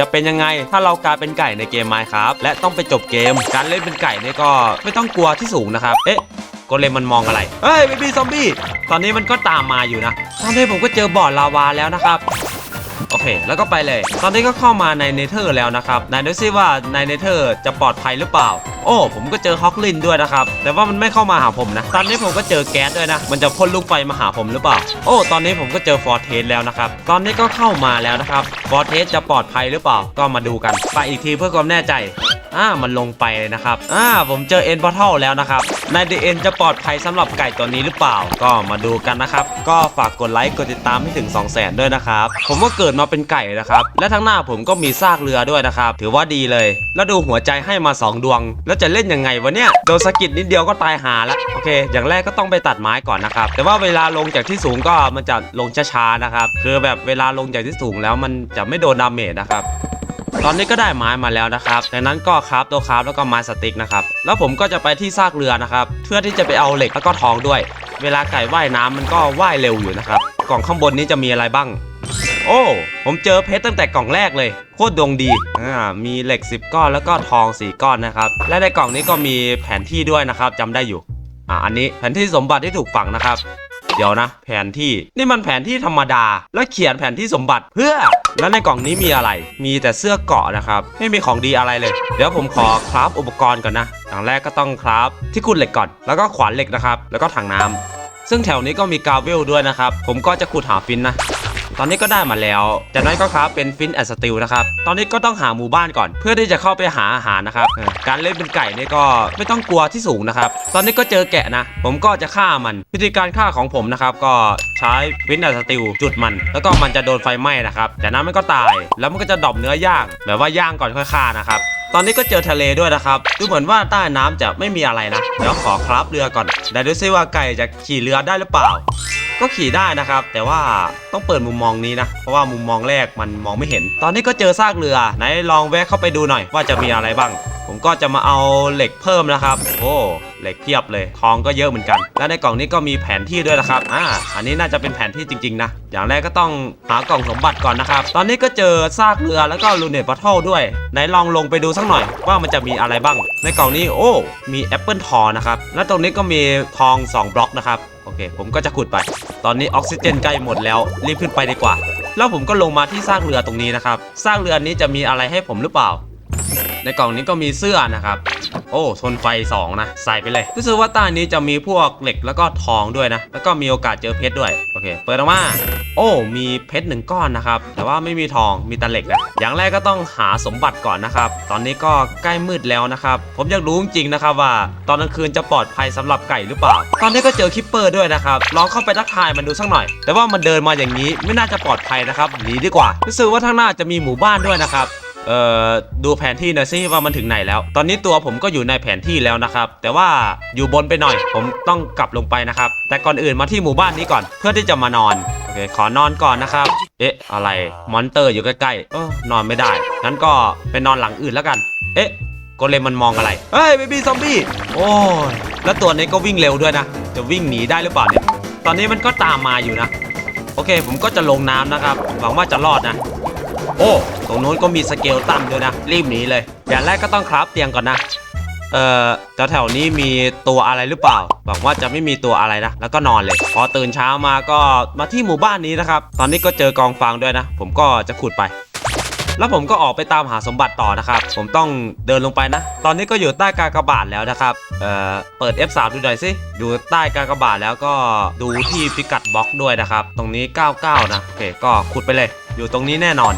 จะเป็นยังไงถ้าเรากลายเป็นไก่ในเกมไมค์ครับและต้องไปจบเกม การเล่นเป็นไก่เนี่ยก็ไม่ต้องกลัวที่สูงนะครับ เอ๊ะโกเลมมันมองอะไร เฮ้ยบีบีซอมบี้ ตอนนี้มันก็ตามมาอยู่นะ ตอนนี้ผมก็เจอบ่อลาวาแล้วนะครับ โอเคแล้วก็ไปเลย ตอนนี้ก็เข้ามาในเนเธอร์แล้วนะครับนายดูซิว่าในเนเธอร์จะปลอดภัยหรือเปล่า โอ้ผมก็เจอฮอกลินด้วยนะครับ แต่ว่ามันไม่เข้ามาหาผมนะ ตอนนี้ผมก็เจอแก๊สด้วยนะ มันจะพ่นลูกไฟมาหาผมหรือเปล่า โอ้ตอนนี้ผมก็เจอฟอร์เทสแล้วนะครับ ตอนนี้ก็เข้ามาแล้วนะครับฟอร์เทสจะปลอดภัยหรือเปล่า ก็มาดูกัน ไปอีกทีเพื่อความแน่ใจ อ่ามันลงไปเลยนะครับอ่าผมเจอเอ็นพอร์ทัลแล้วนะครับในดีเอ็นจะปลอดภัยสำหรับไก่ตัวนี้หรือเปล่า ก็มาดูกันนะครับ ก็ฝากกดไลค์กดติดตามให้ถึง 2 0 0 0 0 0 ด้วยนะครับ ผมก็เกิดมาเป็นไก่นะครับ และทั้งหน้าผมก็มีซากเรือด้วยนะครับ ถือว่าดีเลย แล้วดูหัวใจให้มา 2 ดวง แล้วจะเล่นยังไงวะเนี่ยโดนสะกิดนิดเดียวก็ตายหาแล้วโอเค อย่างแรกก็ต้องไปตัดไม้ก่อนนะครับ แต่ว่าเวลาลงจากที่สูงก็มันจะลงช้าๆนะครับ คือแบบเวลาลงจากที่สูงแล้วมันจะไม่โดนดาเมจนะครับ ตอนนี้ก็ได้ไม้มาแล้วนะครับจากนั้นก็คราฟตัวคราฟแล้วก็ไม้สติ๊กนะครับแล้วผมก็จะไปที่ซากเรือนะครับเพื่อที่จะไปเอาเหล็กแล้วก็ทองด้วย เวลาไก่ว่ายน้ำมันก็ว่ายเร็วอยู่นะครับกล่องข้างบนนี้จะมีอะไรบ้าง โอ้ ผมเจอเพชรตั้งแต่กล่องแรกเลย โคตรดวงดีอ่ามีเหล็ก 10 ก้อนแล้วก็ทอง 4 ก้อนนะครับ และในกล่องนี้ก็มีแผนที่ด้วยนะครับจำได้อยู่อ่าอันนี้แผนที่สมบัติที่ถูกฝังนะครับ เดี๋ยวนะ แผนที่นี่มันแผนที่ธรรมดา แล้วเขียนแผนที่สมบัติเพื่อ แล้วในกล่องนี้มีอะไร มีแต่เสื้อเกาะนะครับ ไม่มีของดีอะไรเลย เดี๋ยวผมขอคราฟอุปกรณ์ก่อนนะอย่างแรกก็ต้องคราฟที่ขุดเหล็กก่อน แล้วก็ขวานเหล็กนะครับ แล้วก็ถังน้ำซึ่งแถวนี้ก็มีกราเวลด้วยนะครับ ผมก็จะขุดหาฟินนะ ตอนนี้ก็ได้มาแล้ว จากนั้นก็ครับเป็นฟินแอนสติลนะครับ ตอนนี้ก็ต้องหาหมู่บ้านก่อน เพื่อที่จะเข้าไปหาอาหารนะครับ การเล่นเป็นไก่เนี่ยก็ไม่ต้องกลัวที่สูงนะครับ ตอนนี้ก็เจอแกะนะ ผมก็จะฆ่ามัน วิธีการฆ่าของผมนะครับ ก็ใช้ฟินแอนสติลจุดมัน แล้วก็มันจะโดนไฟไหม้นะครับจากนั้นมันก็ตาย แล้วมันก็จะดรอปเนื้อย่างแบบว่าย่างก่อนค่อยฆ่านะครับตอนนี้ก็เจอทะเลด้วยนะครับดูเหมือนว่าใต้น้ำจะไม่มีอะไรนะ เดี๋ยวขอคราฟเรือก่อนเดี๋ยวดูซิว่าไก่จะขี่เรือได้หรือเปล่า ก็ขี่ได้นะครับ แต่ว่าต้องเปิดมุมมองนี้นะ เพราะว่ามุมมองแรกมันมองไม่เห็น ตอนนี้ก็เจอซากเรือ ไหนลองแวะเข้าไปดูหน่อยว่าจะมีอะไรบ้าง ผมก็จะมาเอาเหล็กเพิ่มนะครับ โอ้เหล็กเพียบเลย ทองก็เยอะเหมือนกัน และในกล่องนี้ก็มีแผนที่ด้วยนะครับ อ่า อันนี้น่าจะเป็นแผนที่จริง ๆ นะ อย่างแรกก็ต้องหากล่องสมบัติก่อนนะครับ ตอนนี้ก็เจอซากเรือแล้วก็ลูเนตบัตเทิลด้วย ไหนลองลงไปดูสักหน่อยว่ามันจะมีอะไรบ้าง ในกล่องนี้ โอ้ มีแอปเปิลทองนะครับ และตรงนี้ก็มีทอง 2 บล็อกนะครับ โอเค ผมก็จะขุดไป ตอนนี้ออกซิเจนใกล้หมดแล้วรีบขึ้นไปดีกว่า แล้วผมก็ลงมาที่ซากเรือตรงนี้นะครับซากเรือนี้จะมีอะไรให้ผมหรือเปล่า ในกล่องนี้ก็มีเสื้อนะครับ โอ้ทนไฟ 2 นะ ใส่ไปเลยรู้สึกว่าใต้นี้จะมีพวกเหล็กแล้วก็ทองด้วยนะ แล้วก็มีโอกาสเจอเพชรด้วยโอเค เปิดออกมา โอ้ มีเพชรหนึ่งก้อนนะครับ แต่ว่าไม่มีทอง มีตะเหล็กนะอย่างแรกก็ต้องหาสมบัติก่อนนะครับ ตอนนี้ก็ใกล้มืดแล้วนะครับ ผมอยากรู้จริงๆนะครับว่า ตอนกลางคืนจะปลอดภัยสำหรับไก่หรือเปล่า ตอนนี้ก็เจอคิปเปอร์ด้วยนะครับ ลองเข้าไปทักทายมันดูสักหน่อย แต่ว่ามันเดินมาอย่างนี้ไม่น่าจะปลอดภัยนะครับ หนีดีกว่า รู้สึกว่าทางหน้าจะมีหมู่บ้านด้วยนะครับ เอ่อดูแผนที่หน่อยสิว่ามันถึงไหนแล้ว ตอนนี้ตัวผมก็อยู่ในแผนที่แล้วนะครับ แต่ว่าอยู่บนไปหน่อย ผมต้องกลับลงไปนะครับ แต่ก่อนอื่นมาที่หมู่บ้านนี้ก่อน เพื่อที่จะมานอนโอเคขอนอนก่อนนะครับ เอ๊ะอะไรมอนเตอร์อยู่ใกล้ๆเออนอนไม่ได้งั้นก็ไปนอนหลังอื่นแล้วกัน เอ๊ะโกเลมมันมองอะไร เฮ้ยเบบี้ซอมบี้ โอ้ย แล้วตัวนี้ก็วิ่งเร็วด้วยนะ จะวิ่งหนีได้หรือเปล่าเนี่ย ตอนนี้มันก็ตามมาอยู่นะ โอเค ผมก็จะลงน้ำนะครับ หวังว่าจะรอดนะ โอ้ตรงนู้นก็มีสเกลตันด้วยนะ รีบหนีเลย อย่างแรกก็ต้องคราฟเตียงก่อนนะ เอ่อแถวแถวๆนี้มีตัวอะไรหรือเปล่าหวังว่าจะไม่มีตัวอะไรนะ แล้วก็นอนเลย พอตื่นเช้ามาก็มาที่หมู่บ้านนี้นะครับ ตอนนี้ก็เจอกองฟางด้วยนะ ผมก็จะขุดไปแล้วผมก็ออกไปตามหาสมบัติต่อนะครับ ผมต้องเดินลงไปนะ ตอนนี้ก็อยู่ใต้กากบาทแล้วนะครับ เอ่อ เปิด F3 ดูหน่อยสิ อยู่ใต้กากบาทแล้วก็ดูที่พิกัดบล็อกด้วยนะครับ ตรงนี้ 99 นะ โอเค ก็ขุดไปเลย อยู่ตรงนี้แน่นอน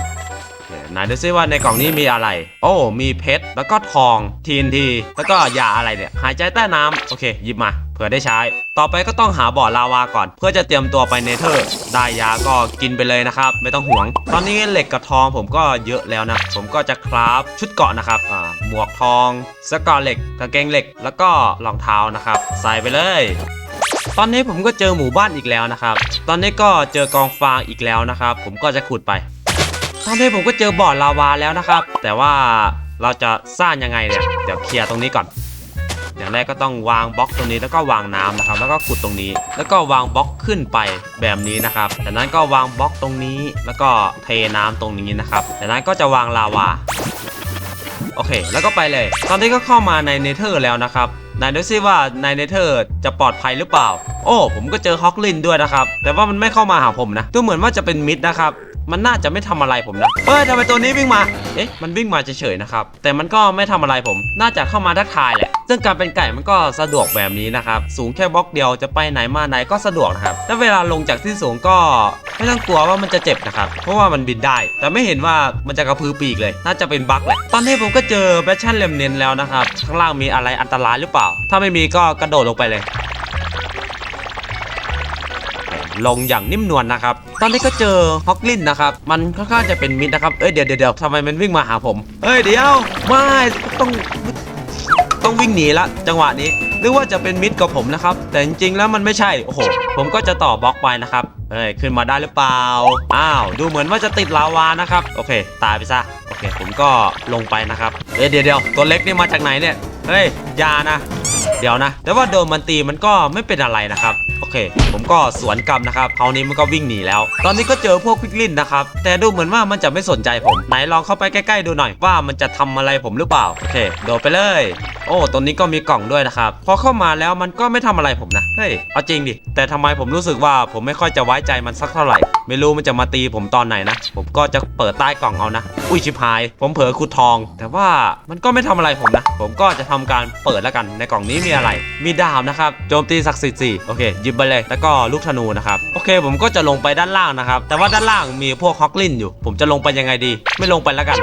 ไหนดูซิว่าในกล่องนี้มีอะไร โอ้มีเพชรแล้วก็ทอง TNT แล้วก็ยาอะไรเนี่ยหายใจใต้น้ำโอเคหยิบมาเผื่อได้ใช้ ต่อไปก็ต้องหาบ่อลาวาก่อน เพื่อจะเตรียมตัวไปเนเธอร์ ได้ยาก็กินไปเลยนะครับ ไม่ต้องห่วง ตอนนี้เหล็กกับทองผมก็เยอะแล้วนะ ผมก็จะคราฟชุดเกาะนะครับอ่าหมวกทองสกอเหล็กกางเกงเหล็ก แล้วก็รองเท้านะครับ ใส่ไปเลยตอนนี้ผมก็เจอหมู่บ้านอีกแล้วนะครับ ตอนนี้ก็เจอกองฟางอีกแล้วนะครับ ผมก็จะขุดไป ตอนนี้ผมก็เจอบ่อลาวาแล้วนะครับ แต่ว่าเราจะสร้างยังไงเนี่ย เดี๋ยวเคลียร์ตรงนี้ก่อน อย่างแรกก็ต้องวางบล็อกตรงนี้แล้วก็วางน้ำนะครับ แล้วก็ขุดตรงนี้ แล้วก็วางบล็อกขึ้นไปแบบนี้นะครับ จากนั้นก็วางบล็อกตรงนี้ แล้วก็เทน้ำตรงนี้นะครับ จากนั้นก็จะวางลาวา โอเค แล้วก็ไปเลย ตอนนี้ก็เข้ามาในเนเธอร์แล้วนะครับนายดูซิว่าในเนเธอร์จะปลอดภัยหรือเปล่า โอ้ ผมก็เจอฮอกลินด้วยนะครับ แต่ว่ามันไม่เข้ามาหาผมนะ ดูเหมือนว่าจะเป็นมิดนะครับ มันน่าจะไม่ทำอะไรผมนะเฮ้ยทำไมตัวนี้วิ่งมา เอ๊ะ มันวิ่งมาเฉยๆนะครับ แต่มันก็ไม่ทำอะไรผม น่าจะเข้ามาทักทายแหละ ซึ่งการเป็นไก่มันก็สะดวกแบบนี้นะครับ สูงแค่บล็อกเดียวจะไปไหนมาไหนก็สะดวกนะครับ และเวลาลงจากที่สูงก็ไม่ต้องกลัวว่ามันจะเจ็บนะครับ เพราะว่ามันบินได้ แต่ไม่เห็นว่ามันจะกระพือปีกเลย น่าจะเป็นบั๊กแหละ ตอนนี้ผมก็เจอแบชชั่นเลมเนนแล้วนะครับ ข้างล่างมีอะไรอันตรายหรือเปล่า ถ้าไม่มีก็กระโดดลงไปเลย ลงอย่างนิ่มนวลนะครับ ตอนนี้ก็เจอฮอกลินนะครับ มันค่อนข้างจะเป็นมิดนะครับ เอ้ยเดี๋ยวเดี๋ยวทำไมมันวิ่งมาหาผม เอ้ยเดี๋ยวไม่ต้องต้องวิ่งหนีละจังหวะนี้นึกว่าจะเป็นมิดกับผมนะครับ แต่จริงๆแล้วมันไม่ใช่ โอ้โห ผมก็จะต่อบล็อกไปนะครับ เอ้ย ขึ้นมาได้หรือเปล่า อ้าว ดูเหมือนว่าจะติดลาวานะครับ โอเค ตายไปซะ โอเค ผมก็ลงไปนะครับ เอ้ย เดี๋ยวเดี๋ยวตัวเล็กนี่มาจากไหนเนี่ย เฮ้ย ยานะ เดี๋ยวนะ แต่ว่าโดนมันตีมันก็ไม่เป็นอะไรนะครับ โอเค ผมก็สวนกลับนะครับคราวนี้มันก็วิ่งหนีแล้ว ตอนนี้ก็เจอพวกพิกลินนะครับ แต่ดูเหมือนว่ามันจะไม่สนใจผม ไหนลองเข้าไปใกล้ ๆ ดูหน่อยว่ามันจะทำอะไรผมหรือเปล่า โอเค โดดไปเลย โอ้ตรงนี้ก็มีกล่องด้วยนะครับ พอเข้ามาแล้วมันก็ไม่ทำอะไรผมนะ เฮ้ย เอาจริงดิ แต่ทำไมผมรู้สึกว่าผมไม่ค่อยจะไว้ใจมันสักเท่าไหร่ ไม่รู้มันจะมาตีผมตอนไหนนะ ผมก็จะเปิดใต้กล่องเอานะ อุ้ยชิบหาย ผมเผลอขุดทอง แต่ว่ามันก็ไม่ทำอะไรผมนะ ผมก็จะทำการเปิดแล้วกัน ในกล่องนี้มีอะไร มีดาบนะครับ โจมตีศักดิ์สิทธิ์สี่โอเคหยิบไปเลย แล้วก็ลูกธนูนะครับ โอเค ผมก็จะลงไปด้านล่างนะครับ แต่ว่าด้านล่างมีพวกฮอกลินอยู่ ผมจะลงไปยังไงดี ไม่ลงไปแล้วกัน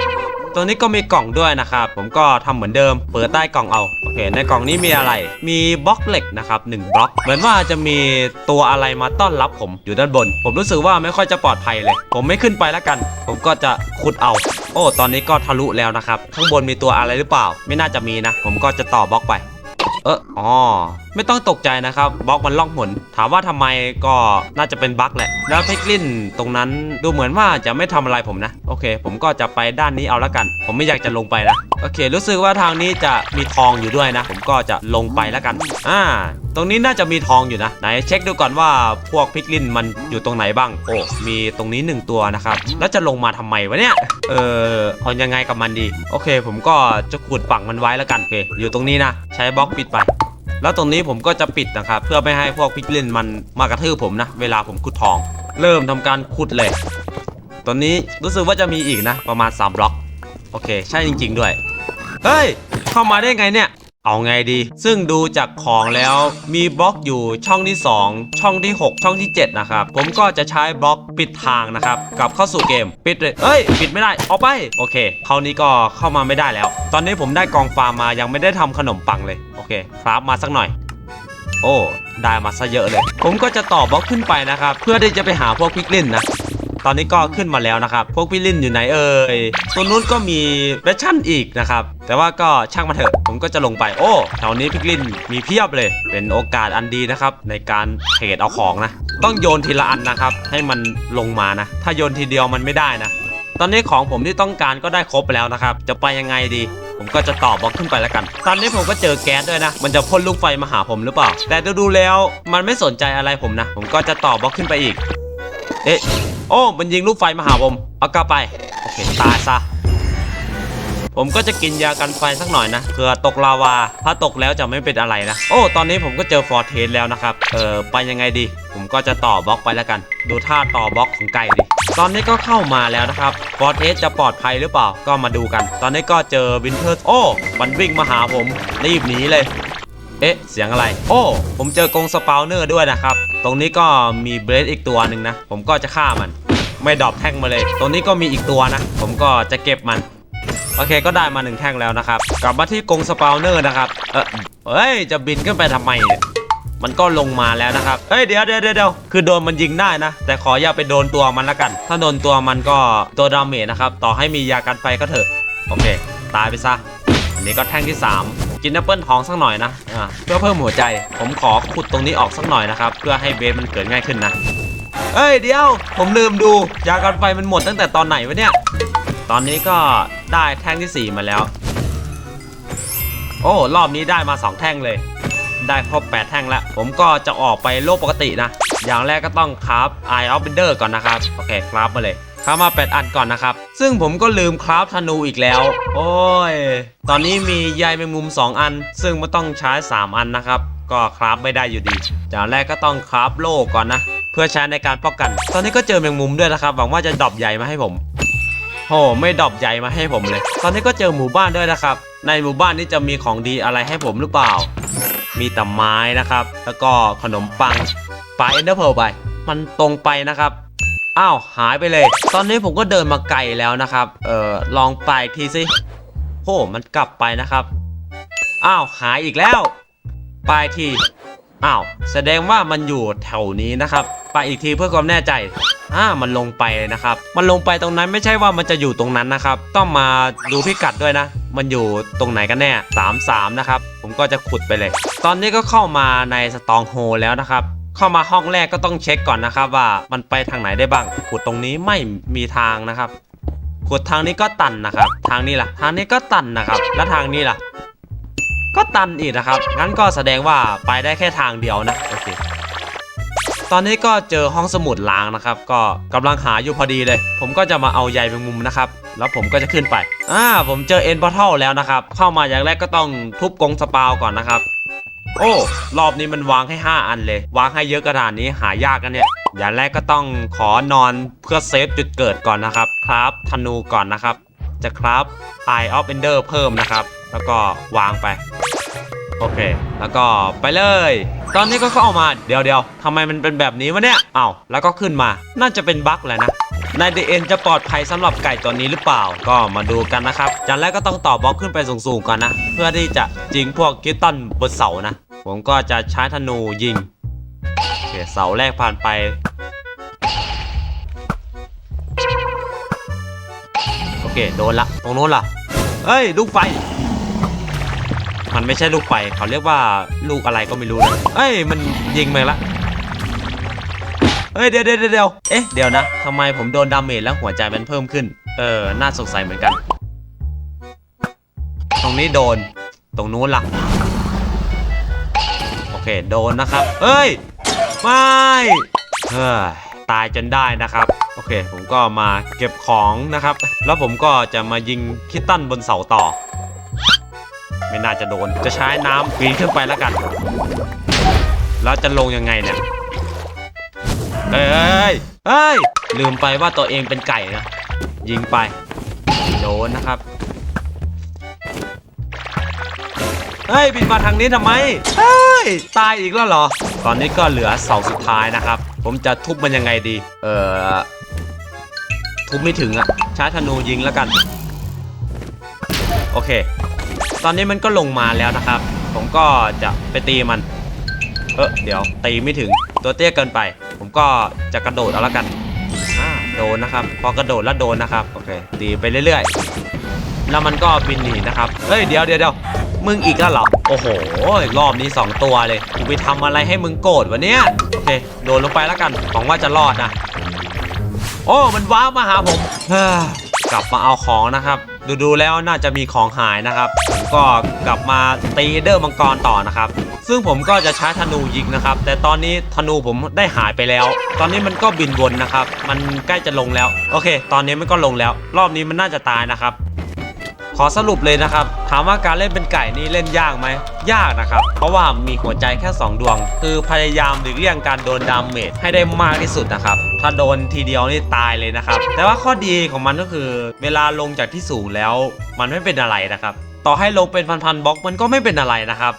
ตัวนี้ก็มีกล่องด้วยนะครับ ผมก็ทำเหมือนเดิม เปิดใต้กล่องเอา โอเค ในกล่องนี้มีอะไร มีบล็อกเหล็กนะครับหนึ่งบล็อก เหมือนว่าจะมีตัวอะไรมาต้อนรับผมอยู่ด้านบน ผมรู้สึกว่าไม่ค่อยจะปลอดภัยเลย ผมไม่ขึ้นไปแล้วกัน ผมก็จะขุดเอา โอ้ ตอนนี้ก็ทะลุแล้วนะครับ ข้างบนมีตัวอะไรหรือเปล่า ไม่น่าจะมีนะ ผมก็จะต่อบล็อกไป เอออ๋อ ไม่ต้องตกใจนะครับบล็อกมันล่องหนถามว่าทำไมก็น่าจะเป็นบั๊กแหละ แล้วพิกลินตรงนั้นดูเหมือนว่าจะไม่ทำอะไรผมนะ โอเค ผมก็จะไปด้านนี้เอาละกัน ผมไม่อยากจะลงไปนะโอเค รู้สึกว่าทางนี้จะมีทองอยู่ด้วยนะ ผมก็จะลงไปล้วกันอ่าตรงนี้น่าจะมีทองอยู่นะ ไหนเช็คดูก่อนว่าพวกพิกลินมันอยู่ตรงไหนบ้าง โอ้ มีตรงนี้หนึ่งตัวนะครับ แล้วจะลงมาทำไมวะเนี่ย เออเอายังไงกับมันดี โอเค ผมก็จะขุดฝั่งมันไว้แล้วกันโอเค อยู่ตรงนี้นะ ใช้บล็อกปิดไป แล้วตรงนี้ผมก็จะปิดนะครับ เพื่อไม่ให้พวกพิกลินมันมากระทืบผมนะ เวลาผมขุดทอง เริ่มทำการขุดเลยตอนนี้รู้สึกว่าจะมีอีกนะ ประมาณ 3 บล็อก โอเค ใช่จริง ๆ ด้วย เฮ้ย เข้ามาได้ไงเนี่ย เอาไงดี ซึ่งดูจากของแล้วมีบล็อกอยู่ช่องที่ 2 ช่องที่ 6 ช่องที่ 7 นะครับ ผมก็จะใช้บล็อกปิดทางนะครับกลับเข้าสู่เกม ปิดเลยเอ้ย ปิดไม่ได้ออกไป โอเคคราวนี้ก็เข้ามาไม่ได้แล้ว ตอนนี้ผมได้กองฟาร์มมายังไม่ได้ทำขนมปังเลย โอเค ครับมาสักหน่อย โอ้ ได้มาซะเยอะเลย ผมก็จะต่อบล็อกขึ้นไปนะครับ เพื่อที่จะไปหาพวกพิกลินนะ ตอนนี้ก็ขึ้นมาแล้วนะครับ พวกพิกลินอยู่ไหนเอ่ยตัวนู้นก็มีแบชชั่นอีกนะครับ แต่ว่าก็ช่างมาเถอะ ผมก็จะลงไป โอ้แถวนี้พิกลินมีเพียบเลย เป็นโอกาสอันดีนะครับ ในการเทรดเอาของนะ ต้องโยนทีละอันนะครับ ให้มันลงมานะ ถ้าโยนทีเดียวมันไม่ได้นะ ตอนนี้ของผมที่ต้องการก็ได้ครบแล้วนะครับ จะไปยังไงดีผมก็จะต่อบล็อกขึ้นไปแล้วกัน ตอนนี้ผมก็เจอแก๊สด้วยนะ มันจะพ่นลูกไฟมาหาผมหรือเปล่า แต่ดูดูแล้วมันไม่สนใจอะไรผมนะ ผมก็จะต่อบล็อกขึ้นไปอีก เอ๊ะ โอ้มันยิงลูกไฟมาหาผมเอากลับไปโอเคตายซะผมก็จะกินยากันไฟสักหน่อยนะเผื่อตกลาวา ถ้าตกแล้วจะไม่เป็นอะไรนะ โอ้ตอนนี้ผมก็เจอฟอร์เทสแล้วนะครับ เออไปยังไงดี ผมก็จะต่อบล็อกไปแล้วกัน ดูท่าต่อบล็อกของไก่ดิตอนนี้ก็เข้ามาแล้วนะครับฟอร์เทสจะปลอดภัยหรือเปล่าก็มาดูกัน ตอนนี้ก็เจอวินเทอร์โอ้มันวิ่งมาหาผมรีบหนีเลย เอ๊ะ เสียงอะไร โอ้ ผมเจอกรงสปาวเนอร์ด้วยนะครับ ตรงนี้ก็มีเบรดอีกตัวหนึ่งนะ ผมก็จะฆ่ามัน ไม่ดรอปแท่งมาเลย ตรงนี้ก็มีอีกตัวนะ ผมก็จะเก็บมัน โอเคก็ได้มาหนึ่งแท่งแล้วนะครับ กลับมาที่กรงสปาวเนอร์นะครับ เออเฮ้ย จะบินขึ้นไปทำไมเนี่ยมันก็ลงมาแล้วนะครับ เฮ้ยเดี๋ยวเดี๋ยวเดี๋ยวคือโดนมันยิงได้นะ แต่ขออย่าไปโดนตัวมันละกัน ถ้าโดนตัวมันก็ตัวดาเมจนะครับ ต่อให้มียากันไฟก็เถอะ โอเค ตายไปซะอันนี้ก็แท่งที่ 3 กินแอปเปิลทองสักหน่อยนะอ่าเพื่อเพิ่มหัวใจ ผมขอขุดตรงนี้ออกสักหน่อยนะครับ เพื่อให้เบสมันเกิดง่ายขึ้นนะ เอ้ยเดี๋ยว ผมลืมดูยากันไฟมันหมดตั้งแต่ตอนไหนวะเนี่ย ตอนนี้ก็ได้แท่งที่ 4 มาแล้ว โอ้รอบนี้ได้มา 2 แท่งเลย ได้ครบ8แท่งแล้ว ผมก็จะออกไปโลกปกตินะ อย่างแรกก็ต้องคราฟ Eye of Bender ก่อนนะครับ โอเคคราฟมาเลย คราฟมา8อันก่อนนะครับ ซึ่งผมก็ลืมคราฟธนูอีกแล้ว โอ้ย ตอนนี้มีใยแมงมุม 2 อัน ซึ่งมันต้องใช้ 3 อันนะครับ ก็คราฟไม่ได้อยู่ดีอย่างแรกก็ต้องคราฟโล่ก่อนนะ เพื่อใช้ในการป้องกัน ตอนนี้ก็เจอแมงมุมด้วยนะครับ หวังว่าจะดรอปใหญ่มาให้ผมโอ้ไม่ดรอปใหญ่มาให้ผมเลย ตอนนี้ก็เจอหมู่บ้านด้วยนะครับ ในหมู่บ้านนี้จะมีของดีอะไรให้ผมหรือเปล่า มีแต่ไม้นะครับ แล้วก็ขนมปังปลาเอ็นเดอร์เพลไป มันตรงไปนะครับ อ้าวหายไปเลย ตอนนี้ผมก็เดินมาไกลแล้วนะครับ เออลองไปทีสิโอ้มันกลับไปนะครับ อ้าวหายอีกแล้ว ไปทีอ้าวแสดงว่ามันอยู่แถวนี้นะครับ ไปอีกทีเพื่อความแน่ใจอ่ามันลงไปเลยนะครับ มันลงไปตรงนั้นไม่ใช่ว่ามันจะอยู่ตรงนั้นนะครับ ต้องมาดูพิกัดด้วยนะ มันอยู่ตรงไหนกันแน่3 3นะครับ ผมก็จะขุดไปเลย ตอนนี้ก็เข้ามาในสตองโฮแล้วนะครับ เข้ามาห้องแรกก็ต้องเช็คก่อนนะครับว่ามันไปทางไหนได้บ้างขุดตรงนี้ไม่มีทางนะครับขุดทางนี้ก็ตันนะครับ ทางนี้ล่ะ ทางนี้ก็ตันนะครับ แล้วทางนี้ล่ะ ก็ตันอีกนะครับ งั้นก็แสดงว่าไปได้แค่ทางเดียวนะโอเคตอนนี้ก็เจอห้องสมุดล้างนะครับ ก็กำลังหาอยู่พอดีเลย ผมก็จะมาเอาใยแมงมุมนะครับ แล้วผมก็จะขึ้นไปอ่าผมเจอเอ็นพอร์ทัลแล้วนะครับ เข้ามาอย่างแรกก็ต้องทุบกงสปาวก่อนนะครับ โอ้รอบนี้มันวางให้ 5 อันเลย วางให้เยอะกระดานนี้หายากกันเนี่ยอย่างแรกก็ต้องขอนอนเพื่อเซฟจุดเกิดก่อนนะครับครับธนูก่อนนะครับ จะครับ Eye of Ender เพิ่มนะครับ แล้วก็วางไป โอเค แล้วก็ไปเลย ตอนนี้ก็เข้ามาเดี๋ยวเดี๋ยวทำไมมันเป็นแบบนี้วะเนี่ยเอ้าแล้วก็ขึ้นมา น่าจะเป็นบั๊กแหละนะ ในดีเอ็นจะปลอดภัยสำหรับไก่ตัวนี้หรือเปล่า ก็มาดูกันนะครับจากแรกก็ต้องต่อบล็อกขึ้นไปสูงๆก่อนนะ เพื่อที่จะยิงพวกกิตตันบนเสานะ ผมก็จะใช้ธนูยิงโอเคเสาแรกผ่านไปโอเคโดนละ ตรงโน้นล่ะเฮ้ยลูกไฟ มันไม่ใช่ลูกไฟเขาเรียกว่าลูกอะไรก็ไม่รู้นะเอ้ยมันยิงมาละ เฮ้ยเดี๋ยวเดี๋ยวเดี๋ยวเอ๊ะเดี๋ยวนะทำไมผมโดนดาเมจแล้วหัวใจมันเพิ่มขึ้น เออ น่าสงสัยเหมือนกัน ตรงนี้โดน ตรงนู้นล่ะ โอเค โดนนะครับ เฮ้ย ไม่ เฮ้ยตายจนได้นะครับ โอเค ผมก็มาเก็บของนะครับ แล้วผมก็จะมายิงคิตตันบนเสาต่อ ไม่น่าจะโดน จะใช้น้ำปีนขึ้นไปแล้วกัน แล้วจะลงยังไงเนี่ย เอ้ยเอ้ย ลืมไปว่าตัวเองเป็นไก่นะ ยิงไป โดนนะครับ เฮ้ย บินมาทางนี้ทำไม เฮ้ย ตายอีกแล้วเหรอ ตอนนี้ก็เหลือเสาสุดท้ายนะครับ ผมจะทุบมันยังไงดี เออทุบไม่ถึงอะใช้ธนูยิงแล้วกัน โอเค ตอนนี้มันก็ลงมาแล้วนะครับ ผมก็จะไปตีมัน เออเดี๋ยวตีไม่ถึงตัวเตี้ยเกินไป ก็จะกระโดดเอาละกันโดนนะครับ พอกระโดดแล้วโดนนะครับโอเคตีไปเรื่อยๆ แล้วมันก็บินหนีนะครับเฮ้ยเดี๋ยวเดี๋ยวเดี๋ยวมึงอีกแล้วเหรอโอ้โหรอบนี้ 2 ตัวเลยกูไปทำอะไรให้มึงโกรธวะเนี่ยโอเคโดนลงไปแล้วกันหวังว่าจะรอดนะโอ้มันว้าวมาหาผมกลับมาเอาของนะครับ ดูๆแล้วน่าจะมีของหายนะครับ ก็กลับมาตีเดอร์มังกรต่อนะครับ ซึ่งผมก็จะใช้ธนูยิงนะครับ แต่ตอนนี้ธนูผมได้หายไปแล้ว ตอนนี้มันก็บินวนนะครับ มันใกล้จะลงแล้ว โอเค ตอนนี้มันก็ลงแล้ว รอบนี้มันน่าจะตายนะครับ ขอสรุปเลยนะครับ ถามว่าการเล่นเป็นไก่นี่เล่นยากไหม ยากนะครับ เพราะว่ามีหัวใจแค่ 2 ดวง คือพยายามหลีกเลี่ยงการโดนดาเมจให้ได้มากที่สุดนะครับ ถ้าโดนทีเดียวนี่ตายเลยนะครับ แต่ว่าข้อดีของมันก็คือ เวลาลงจากที่สูงแล้ว มันไม่เป็นอะไรนะครับ ต่อให้ลงเป็นพันๆบล็อกมันก็ไม่เป็นอะไรนะครับ